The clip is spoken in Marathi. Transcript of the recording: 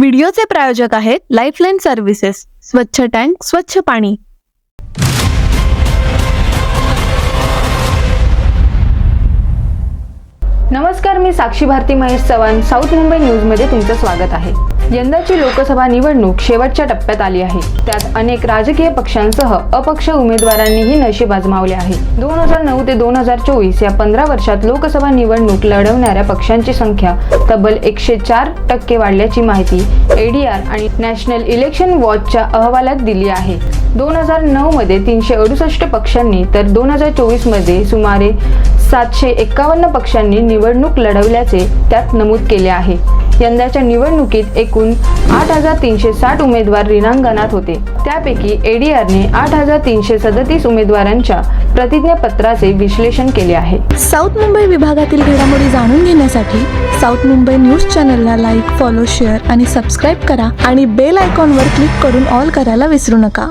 व्हिडिओचे प्रायोजक आहेत लाईफलाईन सर्व्हिसेस स्वच्छ टँक स्वच्छ पाणी. नमस्कार मी साक्षी भारती महेश चव्हाण साऊथ मुंबई न्यूजमध्ये तुमचं स्वागत आहे. यंदाची लोकसभा निवडणूक शेवटच्या टप्प्यात आली आहे. त्यात अनेक राजकीय पक्षांसह अपक्ष उमेदवारांनीही नशीब आजमावले आहे. दोन हजार नऊ ते दोन हजार चोवीस या पंधरा वर्षात लोकसभा निवडणूक लढवणाऱ्या पक्षांची संख्या तब्बल एकशे चार टक्के वाढल्याची माहिती एडीआर आणि नॅशनल इलेक्शन वॉचच्या अहवालात दिली आहे. दोन हजार नऊ मध्ये तीनशे अडुसष्ट पक्षांनी तर दोन हजार चोवीसमध्ये सुमारे सातशे एक्कावन्न पक्षांनी निवडणूक लढवल्याचे त्यात नमूद केले आहे. यंदाच्या निवडणुकीत एकूण आठ हजार तीनशे साठ उमेदवार रिणांगणात होते. त्यापैकी एडीआरने आठ हजार तीनशे सदतीस उमेदवारांच्या प्रतिज्ञापत्राचे विश्लेषण केले आहे. साऊथ मुंबई विभागातील घडामोडी जाणून घेण्यासाठी साऊथ मुंबई न्यूज चॅनलला लाईक फॉलो शेअर आणि सबस्क्राईब करा आणि बेल आयकॉनवर क्लिक करून ऑल करायला विसरू नका.